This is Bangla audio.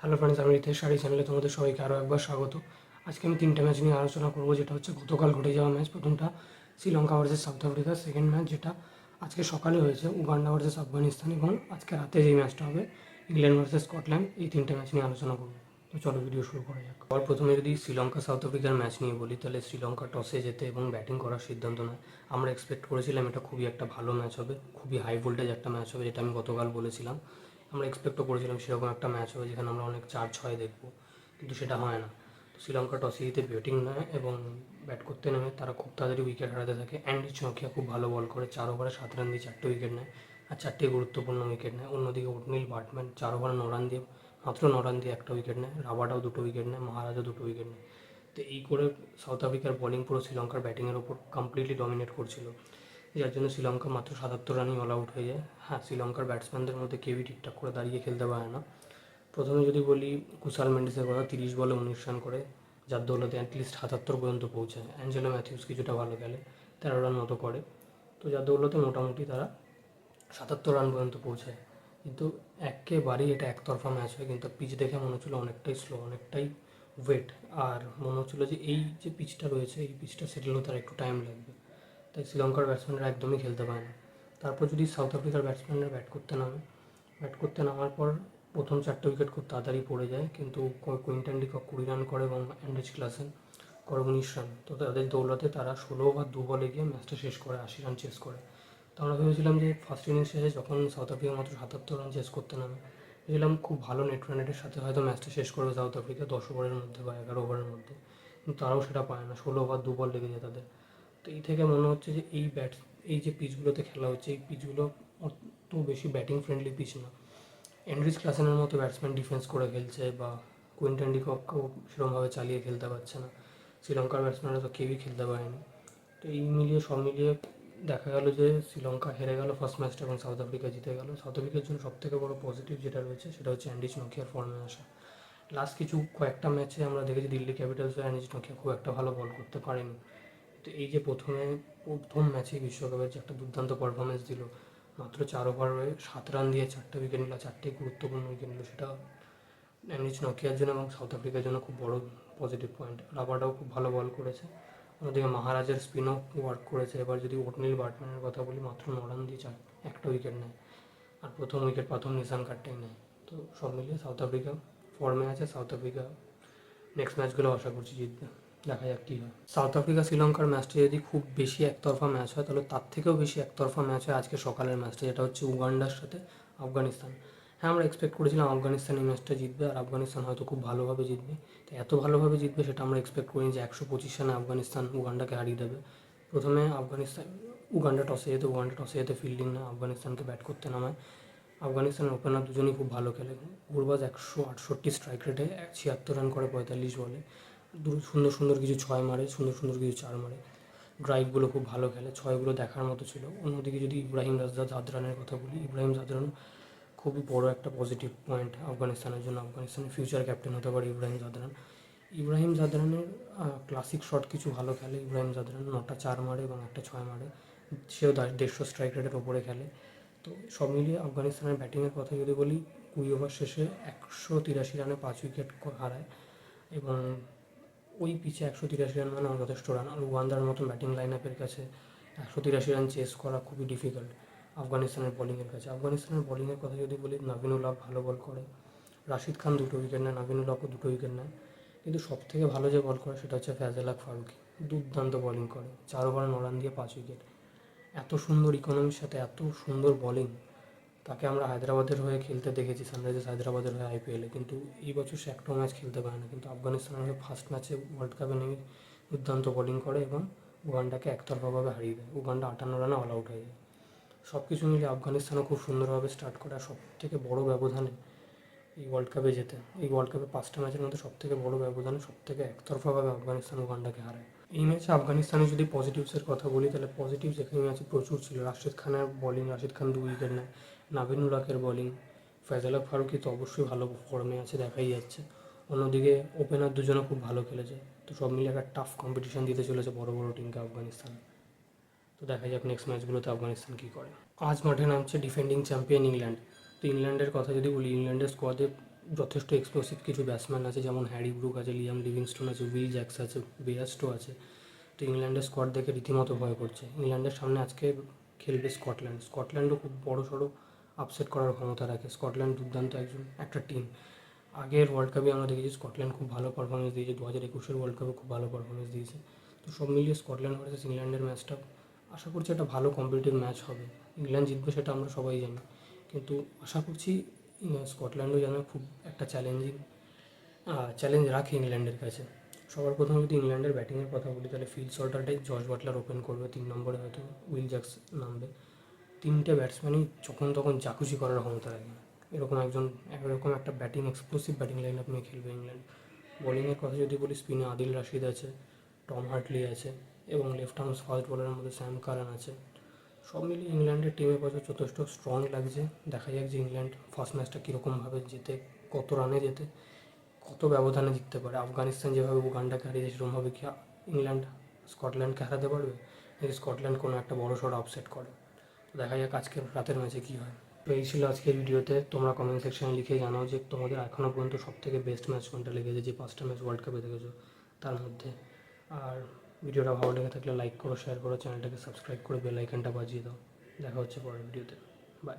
হ্যালো ফ্রেন্ডস আমি রিতেশ শাড়ি চ্যানেলে তোমাদের সবাইকে আরও একবার স্বাগত। আজকে আমি তিনটে ম্যাচ নিয়ে আলোচনা করব, যেটা হচ্ছে গতকাল ঘটে যাওয়া ম্যাচ প্রথমটা Sri Lanka versus South Africa second match যেটা আজকে সকালে হয়েছে, উগান্ডা ভার্সেস আফগানিস্তান এবং আজকে রাতে যেই ম্যাচটা হবে ইংল্যান্ড ভার্সেস স্কটল্যান্ড এই তিনটে ম্যাচ নিয়ে আলোচনা করব। তো চলো ভিডিও শুরু করা যাক। আবার প্রথমে যদি শ্রীলঙ্কা সাউথ আফ্রিকার ম্যাচ নিয়ে বলি, তাহলে শ্রীলঙ্কা টসে যেতে এবং ব্যাটিং করার সিদ্ধান্ত নেয়। আমরা এক্সপেক্ট করেছিলাম এটা খুবই একটা ভালো ম্যাচ হবে, খুবই হাই ভোল্টেজ একটা ম্যাচ হবে, যেটা আমি গতকাল বলেছিলাম। আমরা এক্সপেক্টও করেছিলাম সেরকম একটা ম্যাচ হবে যেখানে আমরা অনেক চার ছয় দেখব। কিন্তু সেটা হয় না। তো শ্রীলঙ্কা টসে জিতে ব্যাটিং নেয় এবং ব্যাট করতে নেমে। তারা খুব তাড়াতাড়ি উইকেট হারাতে থাকে। অ্যান্ডি চৌকিয়া খুব ভালো বল করে। চার ওভারে সাত রান দিয়ে চারটে উইকেট নেয়। আর চারটে গুরুত্বপূর্ণ উইকেট নেয়। অন্যদিকে উটনিল বাটম্যান চার ওভারে ন রান দিয়ে, মাত্র ন রান দিয়ে একটা উইকেট নেয়। রাবাটাও দুটো উইকেট নেয়। মহারাজও দুটো উইকেট নেয়। তো এই করে সাউথ আফ্রিকার বোলিং পুরো শ্রীলঙ্কার ব্যাটিংয়ের ওপর কমপ্লিটলি ডমিনেট করছিল। যার জন্য শ্রীলঙ্কা মাত্র সাতাত্তর রানই অল আউট হয়ে যায়। হ্যাঁ শ্রীলঙ্কার ব্যাটসম্যানদের মধ্যে কেউই ঠিকঠাক করে দাঁড়িয়ে খেলতে পারে না। প্রথমে যদি বলি, কুশাল মেন্ডিসের কথা, তিরিশ বলে উনিশ রান করে, যার দৌলতে অ্যাটলিস্ট সাতাত্তর পর্যন্ত পৌঁছায়। অ্যাঞ্জেলো ম্যাথিউস কিছুটা ভালো খেলে, তেরো রান মতো করে। তো যার দৌলতে মোটামুটি তারা সাতাত্তর রান পর্যন্ত পৌঁছায়। কিন্তু একেবারেই এটা একতরফা ম্যাচ হয়, কিন্তু পিচ দেখে মনে হচ্ছিল অনেকটাই স্লো অনেকটাই ওয়েট আর মনে হচ্ছিল যে এই যে পিচটা রয়েছে, এই পিচটা সেটেল হতে আর একটু টাইম লাগবে। তাই শ্রীলঙ্কার ব্যাটসম্যানরা একদমই খেলতে পারে না। তারপর যদি সাউথ আফ্রিকার ব্যাটসম্যানরা ব্যাট করতে নামে ব্যাট করতে নামার পর প্রথম চারটে উইকেট খুব তাড়াতাড়ি পড়ে যায়, কিন্তু কুইন্টন ডিকক কুড়ি রান করে এবং অ্যান্ড্রিচ ক্লাসেন করে উনিশ রান তো তাদের দৌলতে তারা ষোলো ওভার দু বলে গিয়ে ম্যাচটা শেষ করে, আশি রান চেস করে। তো আমরা ভেবেছিলাম যে ফার্স্ট ইনিংস শেষে যখন সাউথ আফ্রিকা মাত্র সাতাত্তর রান চেস করতে নামে, ভেবেছিলাম খুব ভালো নেট রানের সাথে হয়তো ম্যাচটা শেষ করবে সাউথ আফ্রিকা দশ ওভারের মধ্যে বা এগারো ওভারের মধ্যে। কিন্তু তারাও সেটা পায় না, ষোলো ওভার দু বল লেগে যায় তাদের। তো এই থেকে মনে হচ্ছে যে এই ব্যাট এই যে পিচগুলোতে খেলা হচ্ছে, এই পিচগুলো অত বেশি ব্যাটিং ফ্রেন্ডলি পিচ না। এন্ড্রিজ ক্লাসেনের মতো ব্যাটসম্যান ডিফেন্স করে খেলছে বা কুইন্টন ডিককেও সেরকমভাবে চালিয়ে খেলতে পারছে না। শ্রীলঙ্কার ব্যাটসম্যানরা তো কেউই খেলতে পারেনি। তো এই মিলিয়ে, সব মিলিয়ে দেখা গেল যে শ্রীলঙ্কা হেরে গেল ফার্স্ট ম্যাচটা এবং সাউথ আফ্রিকা জিতে গেল। সাউথ আফ্রিকার জন্য সবথেকে বড় পজিটিভ যেটা রয়েছে সেটা হচ্ছে অ্যান্ডিজ নকিয়ার ফর্মে আসা। লাস্ট কিছু কয়েকটা ম্যাচে আমরা দেখেছি দিল্লি ক্যাপিটালস অ্যান্ডিজ নকিয়া খুব একটা ভালো বল করতে পারেনি। তো এই যে প্রথমে, প্রথম ম্যাচে বিশ্বকাপের যে একটা দুর্দান্ত পারফরমেন্স দিল, মাত্র চার ওভারে সাত রান দিয়ে চারটে উইকেট নিল চারটে গুরুত্বপূর্ণ উইকেট নিল। সেটা অ্যান্ডিজ নকিয়ার জন্য এবং সাউথ আফ্রিকার জন্য খুব বড় পজিটিভ পয়েন্ট রাবারটাও খুব ভালো বল করেছে। অন্যদিকে মহারাজের স্পিনও ওয়ার্ক করেছে। এবার যদি ওটনিল বাটম্যানের কথা বলি, মাত্র ন রান দিয়ে চার, একটা উইকেট নেয়। আর প্রথম উইকেট প্রথম নিশান কাটটাই নেয়। তো সব মিলিয়ে সাউথ আফ্রিকা ফর্মে আছে। সাউথ আফ্রিকা নেক্সট ম্যাচগুলো আশা করছি জিতবে। দেখা যাক কী হয়। সাউথ আফ্রিকা শ্রীলঙ্কার ম্যাচটা যদি খুব বেশি একতরফা ম্যাচ হয়, তাহলে তার থেকেও বেশি একতরফা ম্যাচ হয় আজকে সকালের ম্যাচটা যেটা হচ্ছে উগান্ডার সাথে আফগানিস্তান। হ্যাঁ আমরা এক্সপেক্ট করেছিলাম আফগানিস্তান এই ম্যাচটা জিতবে, আর আফগানিস্তান হয়তো খুব ভালোভাবে জিতবে। তো এত ভালোভাবে জিতবে সেটা আমরা এক্সপেক্ট করিনি যে একশো পঁচিশ রানে আফগানিস্তান উগান্ডাকে হারিয়ে দেবে। প্রথমে আফগানিস্তান, উগান্ডা টসে যেতে, উগান্ডা টসে যেতে ফিল্ডিং না, আফগানিস্তানকে ব্যাট করতে নামায়। আফগানিস্তানের ওপেনার দুজনেই খুব ভালো খেলে। গুরবাজ একশো আটষট্টি স্ট্রাইক রেটে ছিয়াত্তর রান করে পঁয়তাল্লিশ বলে। সুন্দর সুন্দর কিছু ছয় মারে, সুন্দর সুন্দর কিছু চার মারে। ড্রাইভগুলো খুব ভালো খেলে ছয়গুলো দেখার মতো ছিল। অন্যদিকে যদি ইব্রাহিম রাজদা জাদরানের কথা বলি, ইব্রাহিম জাদরান খুবই বড় একটা পজিটিভ পয়েন্ট আফগানিস্তানের জন্য। আফগানিস্তানের ফিউচার ক্যাপ্টেন হতে পারে ইব্রাহিম জাদরান। ইব্রাহিম জাদরানের ক্লাসিক শট কিছু ভালো খেলে, ইব্রাহিম জাদরান নটা চার মারে এবং একটা ছয় মারে। সেও দেড়শো স্ট্রাইক রেটের ওপরে খেলে। তো সব মিলিয়ে আফগানিস্তানের ব্যাটিংয়ের কথা যদি বলি, কুড়ি ওভার শেষে একশো তিরাশি রানে পাঁচ উইকেট হারায় এবং ওই পিচে একশো তিরাশি রান মানে আমার যথেষ্ট রান। আর ওয়ান্দার মতো ব্যাটিং লাইন আপের কাছে একশো তিরাশি রান চেস করা খুবই ডিফিকাল্ট আফগানিস্তানের বোলিংয়ের কাছে। আফগানিস্তানের বোলিংয়ের কথা যদি বলি, নাবিনুল্লাহ ভালো বল করে। রাশিদ খান দুটো উইকেট নেয় নাবিনুল্লাহও দুটো উইকেট নেয়। কিন্তু সব থেকে ভালো যে বল করে সেটা হচ্ছে ফ্যাজেলাক ফারুকি। দুর্দান্ত বোলিং করে। চার ওভারে ন রান দিয়ে পাঁচ উইকেট এত সুন্দর ইকোনমির সাথে এত সুন্দর বোলিং তাকে আমরা হায়দ্রাবাদের হয়ে খেলতে দেখেছি, সানরাইজার্স হায়দ্রাবাদের হয়ে আইপিএলে কিন্তু এই বছর সে একটাও ম্যাচ খেলতে পারে না কিন্তু আফগানিস্তানের হয়ে ফার্স্ট ম্যাচে ওয়ার্ল্ড কাপে নেমে দুর্দান্ত বোলিং করে এবং উগান্ডাকে একতরফাভাবে হারিয়ে দেয়। উগান্ডা আটান্ন রানে অল আউট হয়ে যায়। সব কিছু মিলে আফগানিস্তানও খুব সুন্দরভাবে স্টার্ট করে আর সব থেকে বড়ো ব্যবধানে এই ওয়ার্ল্ড কাপে যেতে। এই ওয়ার্ল্ড কাপে পাঁচটা ম্যাচের মধ্যে সব থেকে বড়ো ব্যবধানে সব থেকে একতরফাভাবে আফগানিস্তান উগান্ডাকে হারায়। এই ম্যাচে আফগানিস্তানে যদি পজিটিভসের কথা বলি, তাহলে পজিটিভস এখানে ম্যাচে প্রচুর ছিল। রাশিদ খানের বোলিং রাশিদ খান দু উইকেট নেয়। নাবিনুল হকের বোলিং ফয়জালা ফারুকি তো অবশ্যই ভালো ফর্মে আছে, দেখাই যাচ্ছে। অন্যদিকে ওপেনার দুজনে খুব ভালো খেলেছে। তো সব মিলে একটা টাফ কম্পিটিশন দিতে চলেছে বড় বড় টিমকে আফগানিস্তান। তো দেখা যাক নেক্সট ম্যাচগুলোতে আফগানিস্তান কী করে। আজ মাঠে নামছে ডিফেন্ডিং চ্যাম্পিয়ন ইংল্যান্ড। তো ইংল্যান্ডের কথা যদি বলি, ইংল্যান্ডের স্কোয়াডে যথেষ্ট এক্সপ্লোসিভ কিছু ব্যাটসম্যান আছে, যেমন হ্যারি ব্রুক আছে, লিয়াম লিভিংস্টোন আছে, উইল জ্যাক্স আছে, বেয়াস্টো আছে। তো ইংল্যান্ডের স্কোয়াড দেখে রীতিমতো ভয় করছে। ইংল্যান্ডের সামনে আজকে খেলবে স্কটল্যান্ড। স্কটল্যান্ডও খুব বড় সড়ো আপসেট করার ক্ষমতা রাখে। স্কটল্যান্ড দুর্দান্ত একজন, একটা টিম আগের ওয়ার্ল্ড কাপে আমরা দেখেছি স্কটল্যান্ড খুব ভালো পারফরমেন্স দিয়েছে। দু হাজার একুশের ওয়ার্ল্ড কাপে খুব ভালো পারফরমেন্স দিয়েছে। তো সব মিলিয়ে স্কটল্যান্ড ভার্সেস ইংল্যান্ডের ম্যাচটা আশা করছি একটা ভালো কম্পিটিটিভ ম্যাচ হবে। ইংল্যান্ড জিতবে সেটা আমরা সবাই জানি। কিন্তু আশা করছি স্কটল্যান্ডও যেন খুব একটা চ্যালেঞ্জিং চ্যালেঞ্জ রাখে ইংল্যান্ডের কাছে। সবার প্রথমে যদি ইংল্যান্ডের ব্যাটিংয়ের কথা বলি, তাহলে ফিল্ড সল্টারটাই জর্জ বাটলার ওপেন করবে, তিন নম্বরে হয়তো উইল জ্যাক্স নামবে। তিনটে ব্যাটসম্যানই যখন তখন জাকুচি করার ক্ষমতা রাখে। এরকম একজন, এরকম একটা batting explosive batting line up নিয়ে খেলবে ইংল্যান্ড। বোলিংয়ের কথা যদি বলি স্পিনে আদিল রাশিদ আছে টম হার্টলি আছে, এবং লেফট আর্ম ফাস্ট বলারের মধ্যে স্যাম কারান আছে। সব মিলিয়ে ইংল্যান্ডের টিমের বছর যথেষ্ট স্ট্রং লাগছে। দেখা যাক যে ইংল্যান্ড ফার্স্ট ম্যাচটা কীরকমভাবে যেতে কত রানে যেতে, কত ব্যবধানে জিততে পারে। আফগানিস্তান যেভাবে উগান্ডাকে হারিয়েছে সেরকমভাবে কি ইংল্যান্ড স্কটল্যান্ডকে হারাতে পারবে? নাকি স্কটল্যান্ড কোনো একটা বড় সড়ো আপসেট করে? দেখা যাক আজকের রাতের ম্যাচে কী হয়। তো এই ছিল আজকের ভিডিওতে তোমরা কমেন্ট সেকশনে লিখে জানাও যে তোমাদের এখনও পর্যন্ত সব থেকে বেস্ট ম্যাচ কোনটা লেগেছে, যে পাঁচটা ম্যাচ ওয়ার্ল্ড কাপে দেখেছ তার মধ্যে। আর ভিডিওটা ভালো লেগে থাকলে লাইক করো শেয়ার করো চ্যানেলটাকে সাবস্ক্রাইব করে বেল আইকনটা বাজিয়ে দাও। দেখা হচ্ছে পরের ভিডিওতে বাই